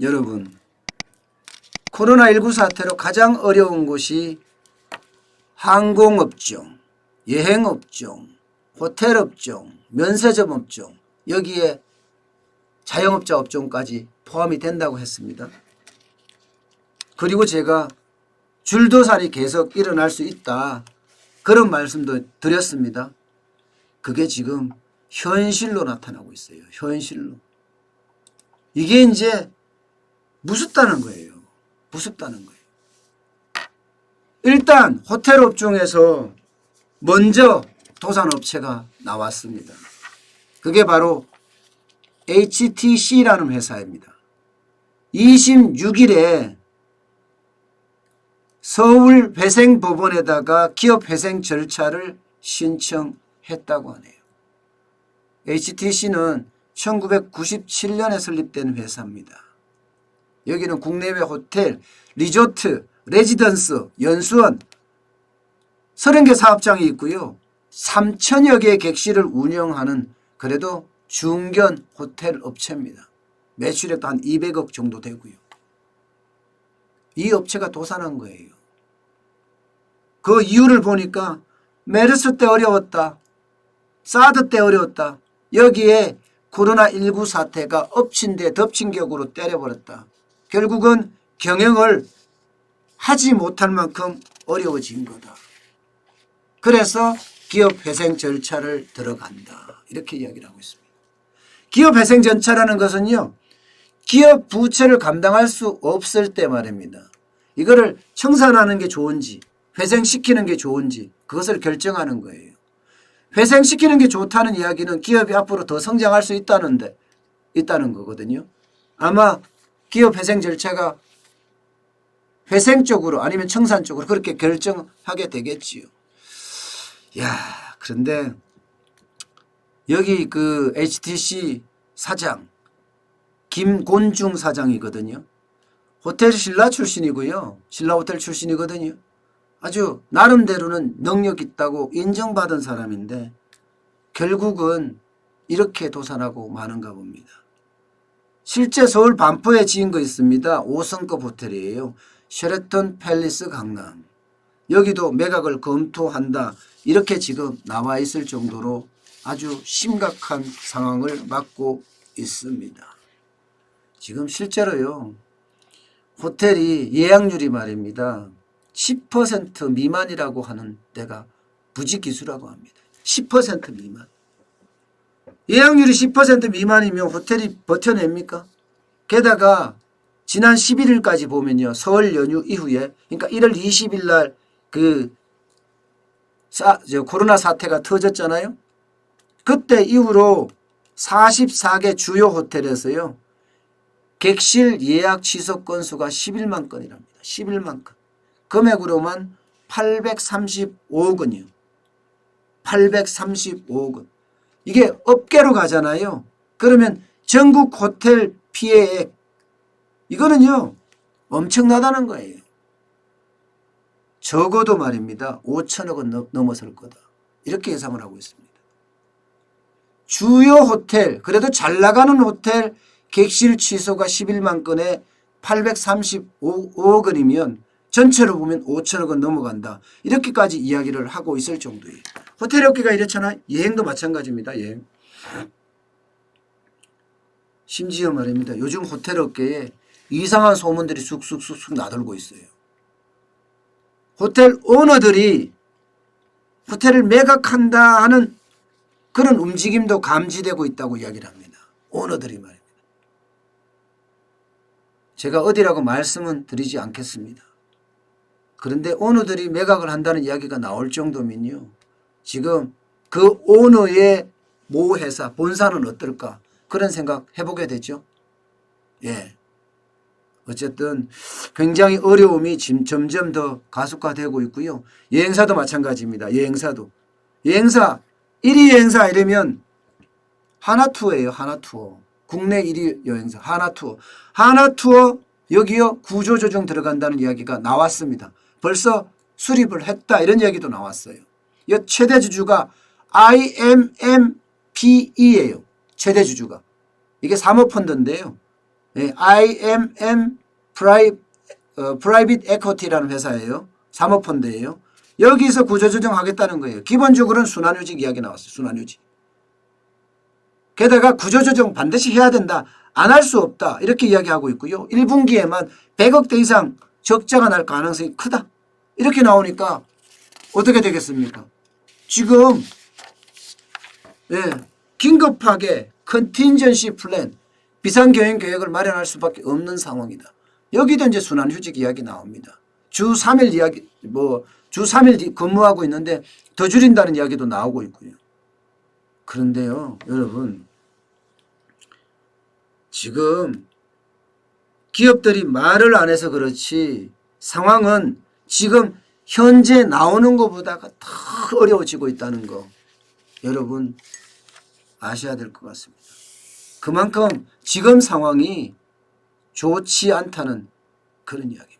여러분 코로나19 사태로 가장 어려운 곳이 항공업종, 여행업종, 호텔업종, 면세점 업종 여기에 자영업자 업종까지 포함이 된다고 했습니다. 그리고 제가 줄도살이 계속 일어날 수 있다. 그런 말씀도 드렸습니다. 그게 지금 현실로 나타나고 있어요. 현실로. 이게 이제 무섭다는 거예요. 무섭다는 거예요. 일단 호텔 업종에서 먼저 도산업체가 나왔습니다. 그게 바로 HTC라는 회사입니다. 26일에 서울 회생 법원에다가 기업 회생 절차를 신청했다고 하네요. HTC는 1997년에 설립된 회사입니다. 여기는 국내외 호텔, 리조트, 레지던스, 연수원 30개 사업장이 있고요. 3천여 개의 객실을 운영하는 그래도 중견 호텔 업체입니다. 매출액도 한 200억 정도 되고요. 이 업체가 도산한 거예요. 그 이유를 보니까 메르스 때 어려웠다. 사드 때 어려웠다. 여기에 코로나19 사태가 엎친 데 덮친 격으로 때려버렸다. 결국은 경영을 하지 못할 만큼 어려워진 거다. 그래서 기업 회생 절차를 들어간다. 이렇게 이야기를 하고 있습니다. 기업 회생 절차라는 것은요. 기업 부채를 감당할 수 없을 때 말입니다. 이거를 청산하는 게 좋은지 회생시키는 게 좋은지 그것을 결정하는 거예요. 회생시키는 게 좋다는 이야기는 기업이 앞으로 더 성장할 수 있다는데 있다는 거거든요. 아마 기업 회생 절차가 회생 쪽으로 아니면 청산 쪽으로 그렇게 결정하게 되겠지요. 야, 그런데 여기 그 HTC 사장 김곤중 사장이거든요. 호텔 신라 출신이고요. 신라 호텔 출신이거든요. 아주 나름대로는 능력 있다고 인정받은 사람인데 결국은 이렇게 도산하고 마는가 봅니다. 실제 서울 반포에 지은 거 있습니다. 5성급 호텔이에요. 쉐레턴 팰리스 강남. 여기도 매각을 검토한다. 이렇게 지금 나와 있을 정도로 아주 심각한 상황을 맞고 있습니다. 지금 실제로요. 호텔이 예약률이 말입니다. 10% 미만이라고 하는 데가 부지기수라고 합니다. 10% 미만. 예약률이 10% 미만이면 호텔이 버텨냅니까? 게다가 지난 11일까지 보면요. 설 연휴 이후에 그러니까 1월 20일 날그 코로나 사태가 터졌잖아요. 그때 이후로 44개 주요 호텔에서요. 객실 예약 취소 건수가 11만 건이랍니다. 11만 건. 금액으로만 835억 원이요. 835억 원. 이게 업계로 가잖아요. 그러면 전국 호텔 피해액 이거는요. 엄청나다는 거예요. 적어도 말입니다. 5천억 원 넘어설 거다. 이렇게 예상을 하고 있습니다. 주요 호텔, 그래도 잘 나가는 호텔 객실 취소가 11만 건에 835억 원이면 전체로 보면 5천억 원 넘어간다. 이렇게까지 이야기를 하고 있을 정도예요. 호텔 업계가 이렇잖아. 여행도 마찬가지입니다. 여행. 심지어 말입니다. 요즘 호텔 업계에 이상한 소문들이 쑥쑥쑥쑥 나돌고 있어요. 호텔 오너들이 호텔을 매각한다 하는 그런 움직임도 감지되고 있다고 이야기를 합니다. 오너들이 말입니다. 제가 어디라고 말씀은 드리지 않겠습니다. 그런데 오너들이 매각을 한다는 이야기가 나올 정도면요. 지금 그 오너의 모 회사 본사는 어떨까 그런 생각 해보게 되죠. 예. 어쨌든 굉장히 어려움이 지금 점점 더 가속화되고 있고요. 여행사도 마찬가지입니다. 여행사도. 여행사 1위 여행사 이러면 하나투어예요. 하나투어. 국내 1위 여행사 하나투어. 하나투어 여기요 구조조정 들어간다는 이야기가 나왔습니다. 벌써 수립을 했다 이런 이야기도 나왔어요. 이 최대 주주가 IMMPE예요. 최대 주주가. 이게 사모펀드인데요. 예, IMM 프라이, 어, 프라이빗 에코티라는 회사예요. 사모펀드예요. 여기서 구조조정 하겠다는 거예요. 기본적으로는 순환유직 이야기 나왔어요. 순환유직. 게다가 구조조정 반드시 해야 된다. 안 할 수 없다. 이렇게 이야기하고 있고요. 1분기에만 100억대 이상 적자가 날 가능성이 크다. 이렇게 나오니까 어떻게 되겠습니까? 지금 예, 긴급하게 컨틴전시 플랜 비상경영 계획을 마련할 수밖에 없는 상황이다. 여기도 이제 순환휴직 이야기 나옵니다. 주 3일 이야기 뭐 주 3일 근무하고 있는데 더 줄인다는 이야기도 나오고 있고요. 그런데요, 여러분 지금 기업들이 말을 안 해서 그렇지 상황은 지금 현재 나오는 것보다가 더 어려워지고 있다는 거 여러분 아셔야 될 것 같습니다. 그만큼 지금 상황이 좋지 않다는 그런 이야기.